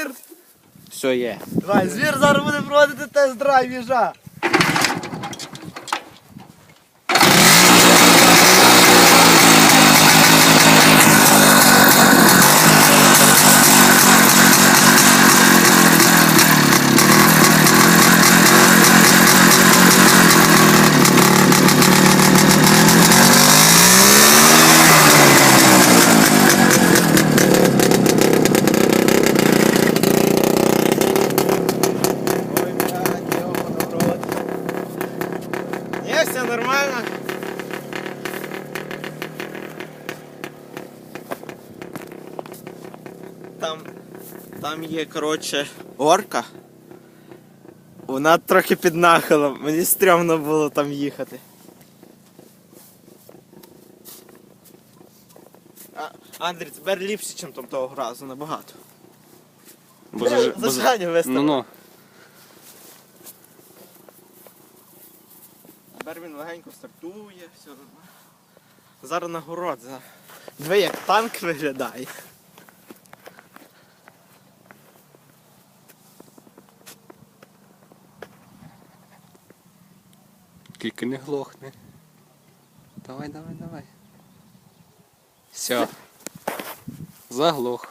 звір! Все є. Давай, звір зараз буде проводити тест-драйв їжа. Все нормально. Там, там є, коротше, горка. Вона трохи під нахилом. Мені стрьомно було там їхати. А, Андрій, тепер ліпше, ніж там того разу, набагато. Бо заж- бо заж- виставив. Ну ну. Тепер він легенько стартує, все нормально. Зараз на город. За... Диви, як танк виглядає. Тільки не глохне. Давай, давай, давай. Все. Заглох.